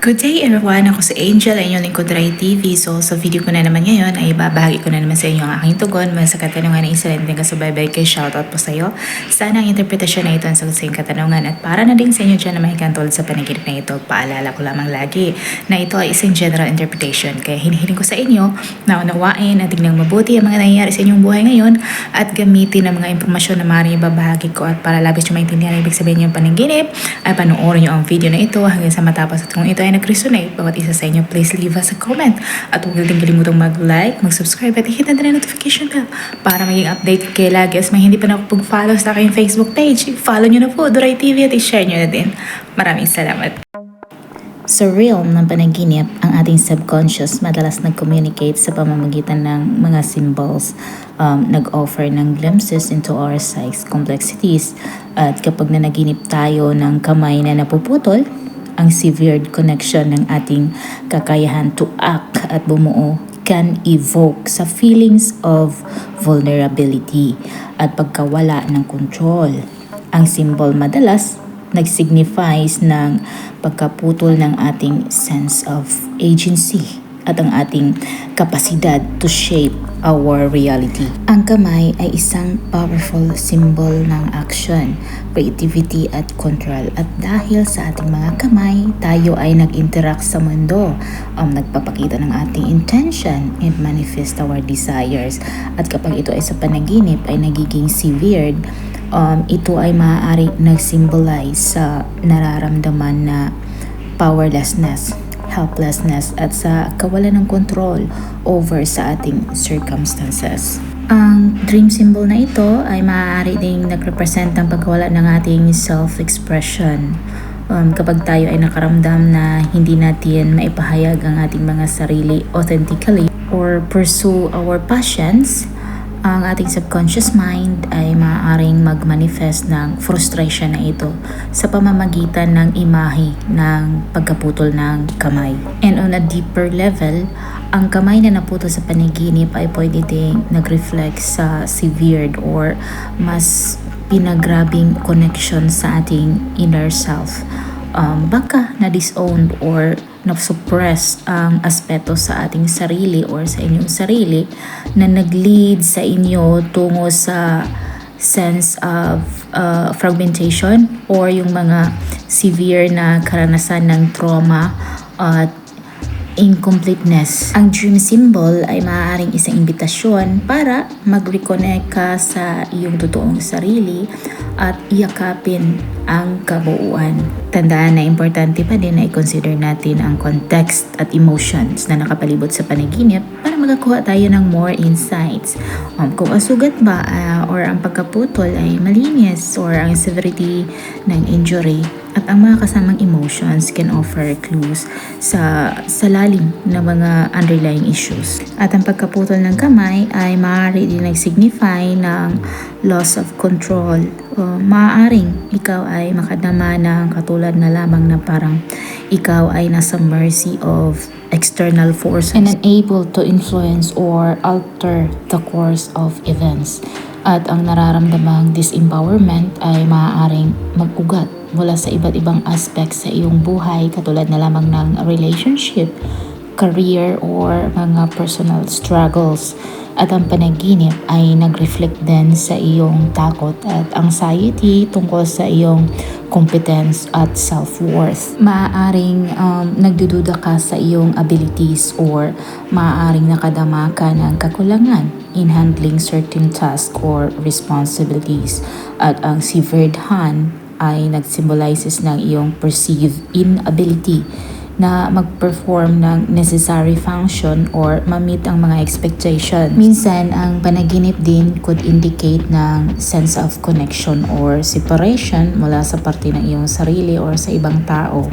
Good day everyone! Ako si Angel, ang inyong lingkod Rai TV. So sa video ko na naman ngayon ay babahagi ko na naman sa inyo ang aking tugon mula sa katanungan ng isa natin kasubaybay kay shoutout po sa iyo. Sana ang interpretasyon na ito ang sagot sa iyong katanungan at para na din sa inyo dyan na mahikantol sa panaginip na ito, paalala ko lamang lagi na ito ay isang general interpretation. Kaya hinihiling ko sa inyo na unawain at tingnan mabuti ang mga nangyayari sa inyong buhay ngayon at gamitin ang mga impormasyon na maaaring ibabahagi ko at para labis nyo maintindihan ibig sabihin yung panaginip ay panoorin nyo ang video na ito hanggang sa matapos at kung ito ay nag-resonate, bawat isa sa inyo, please leave us a comment. At huwag natin kalimutang mag-like, mag-subscribe at hit na notification bell para maging update kayo lagi. As may hindi pa nakapag-follow sa aking Facebook page, follow nyo na po, Duray TV at i-share nyo na din. Maraming salamat. Sa realm ng panaginip, ang ating subconscious madalas nag-communicate sa pamamagitan ng mga symbols, um, nag-offer ng glimpses into our psyche's complexities. At kapag nanaginip tayo ng kamay na napuputol, ang severed connection ng ating kakayahan to act at bumuo can evoke sa feelings of vulnerability at pagkawala ng control. Ang symbol madalas nagsignifies ng pagkaputol ng ating sense of agency at ang ating kapasidad to shape our reality. Ang kamay ay isang powerful symbol ng action, creativity at control. At dahil sa ating mga kamay, tayo ay nag-interact sa mundo, um, nagpapakita ng ating intention and manifest our desires. At kapag ito ay sa panaginip ay nagiging severed, um, ito ay maaari nag-symbolize sa nararamdaman na powerlessness helplessness at sa kawalan ng control over sa ating circumstances. Ang dream symbol na ito ay maaari ding nagrepresent ang pagkawala ng ating self-expression. Um, kapag tayo ay nakaramdam na hindi natin maipahayag ang ating mga sarili authentically or pursue our passions, ang ating subconscious mind ay maaaring mag-manifest ng frustration na ito sa pamamagitan ng imahe ng pagkaputol ng kamay. And on a deeper level, ang kamay na naputol sa panaginip ay pwede ding nag-reflect sa severed or mas pinagrabing connection sa ating inner self. Um, baka na-disowned or na-suppress ang aspeto sa ating sarili or sa inyong sarili na nag-lead sa inyo tungo sa sense of uh, fragmentation or yung mga severe na karanasan ng trauma at incompleteness. Ang dream symbol ay maaaring isang imbitasyon para mag-reconnect ka sa iyong totoong sarili at iyakapin ang kabuuan. Tandaan na importante pa din na i-consider natin ang context at emotions na nakapalibot sa panaginip para magakuha tayo ng more insights. Um, kung ang sugat ba uh, or ang pagkaputol ay malinis or ang severity ng injury at ang mga kasamang emotions can offer clues sa, sa lalim ng mga underlying issues. At ang pagkaputol ng kamay ay maaari din nag-signify ng loss of control. O maaaring ikaw ay makadama ng katulad na lamang na parang ikaw ay nasa mercy of external forces and unable to influence or alter the course of events. At ang nararamdamang disempowerment ay maaaring mag-ugat mula sa iba't ibang aspects sa iyong buhay katulad na lamang ng relationship, career, or mga personal struggles. At ang panaginip ay nag-reflect din sa iyong takot at anxiety tungkol sa iyong competence at self-worth. Maaaring um, nagdududa ka sa iyong abilities or maaaring nakadama ka ng kakulangan in handling certain tasks or responsibilities. At ang severed hand ay nag-symbolizes ng iyong perceived inability na mag-perform ng necessary function or ma-meet ang mga expectations. Minsan, ang panaginip din could indicate ng sense of connection or separation mula sa parte ng iyong sarili or sa ibang tao.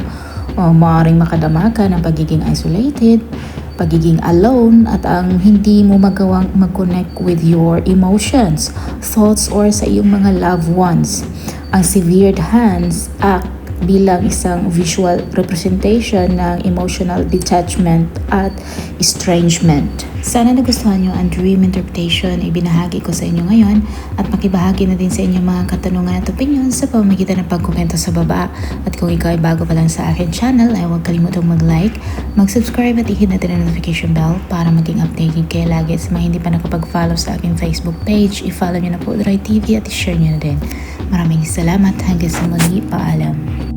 O maaaring makadama ka ng pagiging isolated, pagiging alone at ang hindi mo magawang mag-connect with your emotions, thoughts or sa iyong mga loved ones. Ang severed hands act bilang isang visual representation ng emotional detachment at estrangement. Sana nagustuhan nyo ang dream interpretation na ibinahagi ko sa inyo ngayon at makibahagi na din sa inyo mga katanungan at opinion sa pamamagitan ng pagkomento sa baba. At kung ikaw ay bago pa lang sa akin channel ay huwag kalimutang mag-like, mag-subscribe at i-hit natin ang notification bell para maging updated kayo lagi sa mga hindi pa nakapag-follow sa aking Facebook page. I-follow nyo na po Dry TV at i-share nyo na din. Maraming salamat hanggang sa muli. Paalam.